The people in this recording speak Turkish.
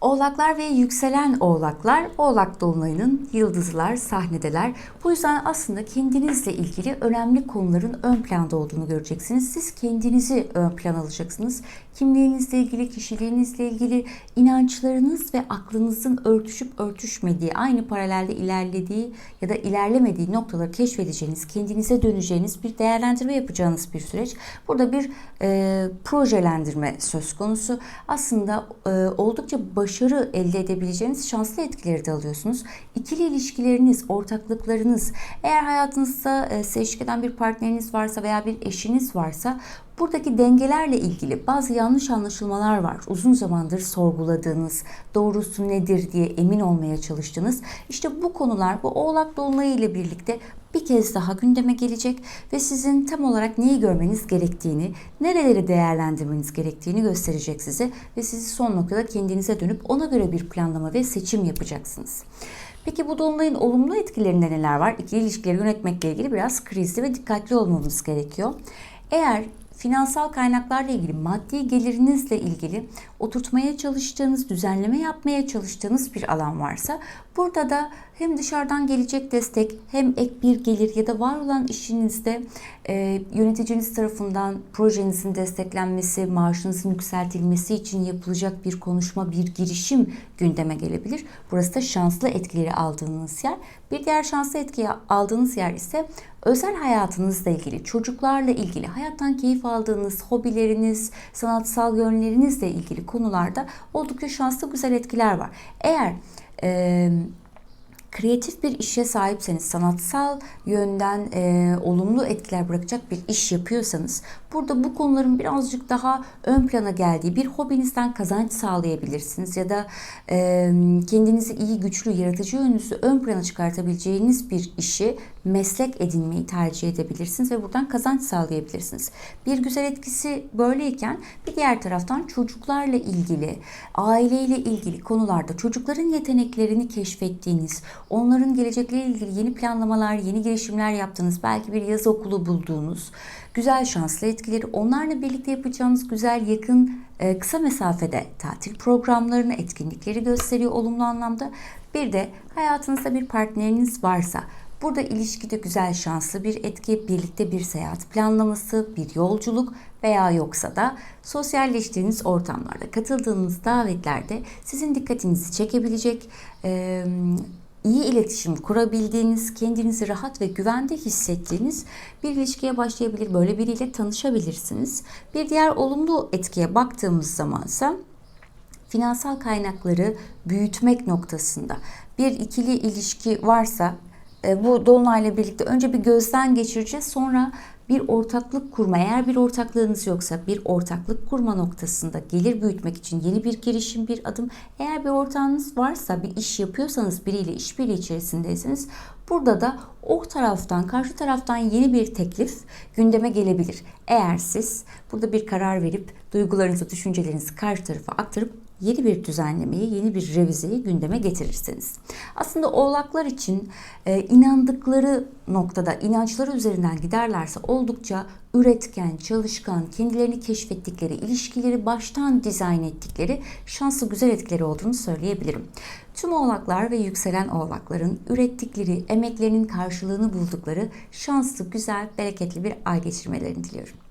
Oğlaklar ve yükselen oğlaklar, oğlak dolunayının yıldızlar, sahnedeler. Bu yüzden aslında kendinizle ilgili önemli konuların ön planda olduğunu göreceksiniz. Siz kendinizi ön plan alacaksınız. Kimliğinizle ilgili, kişiliğinizle ilgili inançlarınız ve aklınızın örtüşüp örtüşmediği, aynı paralelde ilerlediği ya da ilerlemediği noktaları keşfedeceğiniz, kendinize döneceğiniz bir değerlendirme yapacağınız bir süreç. Burada bir e, projelendirme söz konusu. Aslında e, oldukça başarı elde edebileceğiniz şanslı etkileri de alıyorsunuz. İkili ilişkileriniz, ortaklıklarınız, eğer hayatınızda e, eden bir partneriniz varsa veya bir eşiniz varsa Buradaki dengelerle ilgili bazı yanlış anlaşılmalar var. Uzun zamandır sorguladığınız, doğrusu nedir diye emin olmaya çalıştığınız. İşte bu konular bu Oğlak Dolunayı ile birlikte bir kez daha gündeme gelecek ve sizin tam olarak neyi görmeniz gerektiğini, nereleri değerlendirmeniz gerektiğini gösterecek size ve sizi son noktada kendinize dönüp ona göre bir planlama ve seçim yapacaksınız. Peki bu dolunayın olumlu etkilerinde neler var? İkili ilişkileri yönetmekle ilgili biraz krizli ve dikkatli olmamız gerekiyor. Eğer finansal kaynaklarla ilgili, maddi gelirinizle ilgili oturtmaya çalıştığınız, düzenleme yapmaya çalıştığınız bir alan varsa burada da hem dışarıdan gelecek destek hem ek bir gelir ya da var olan işinizde e, yöneticiniz tarafından projenizin desteklenmesi, maaşınızın yükseltilmesi için yapılacak bir konuşma, bir girişim gündeme gelebilir. Burası da şanslı etkileri aldığınız yer. Bir diğer şanslı etkiyi aldığınız yer ise özel hayatınızla ilgili, çocuklarla ilgili, hayattan keyif aldığınız hobileriniz, sanatsal yönlerinizle ilgili konularda oldukça şanslı güzel etkiler var. Eğer e, kreatif bir işe sahipseniz, sanatsal yönden e, olumlu etkiler bırakacak bir iş yapıyorsanız, burada bu konuların birazcık daha ön plana geldiği bir hobinizden kazanç sağlayabilirsiniz ya da e, kendinizi iyi, güçlü, yaratıcı yönünüzü ön plana çıkartabileceğiniz bir işi meslek edinmeyi tercih edebilirsiniz ve buradan kazanç sağlayabilirsiniz. Bir güzel etkisi böyleyken bir diğer taraftan çocuklarla ilgili, aileyle ilgili konularda çocukların yeteneklerini keşfettiğiniz, onların gelecekleriyle ilgili yeni planlamalar, yeni girişimler yaptığınız, belki bir yaz okulu bulduğunuz, güzel şanslı etkileri, onlarla birlikte yapacağınız güzel yakın e, kısa mesafede tatil programlarını, etkinlikleri gösteriyor olumlu anlamda. Bir de hayatınızda bir partneriniz varsa Burada ilişkide güzel şanslı bir etki, birlikte bir seyahat planlaması, bir yolculuk veya yoksa da sosyalleştiğiniz ortamlarda, katıldığınız davetlerde sizin dikkatinizi çekebilecek, iyi iletişim kurabildiğiniz, kendinizi rahat ve güvende hissettiğiniz bir ilişkiye başlayabilir. Böyle biriyle tanışabilirsiniz. Bir diğer olumlu etkiye baktığımız zaman ise finansal kaynakları büyütmek noktasında bir ikili ilişki varsa bu dolunayla birlikte önce bir gözden geçireceğiz. Sonra bir ortaklık kurma, eğer bir ortaklığınız yoksa bir ortaklık kurma noktasında gelir büyütmek için yeni bir girişim, bir adım. Eğer bir ortağınız varsa, bir iş yapıyorsanız, biriyle işbirliği içerisindeyseniz burada da o taraftan, karşı taraftan yeni bir teklif gündeme gelebilir. Eğer siz burada bir karar verip duygularınızı, düşüncelerinizi karşı tarafa aktarıp yeni bir düzenlemeyi, yeni bir revizeyi gündeme getirirsiniz. Aslında oğlaklar için e, inandıkları noktada, inançları üzerinden giderlerse oldukça üretken, çalışkan, kendilerini keşfettikleri, ilişkileri baştan dizayn ettikleri şanslı güzel etkileri olduğunu söyleyebilirim. Tüm oğlaklar ve yükselen oğlakların ürettikleri, emeklerinin karşılığını buldukları şanslı, güzel, bereketli bir ay geçirmelerini diliyorum.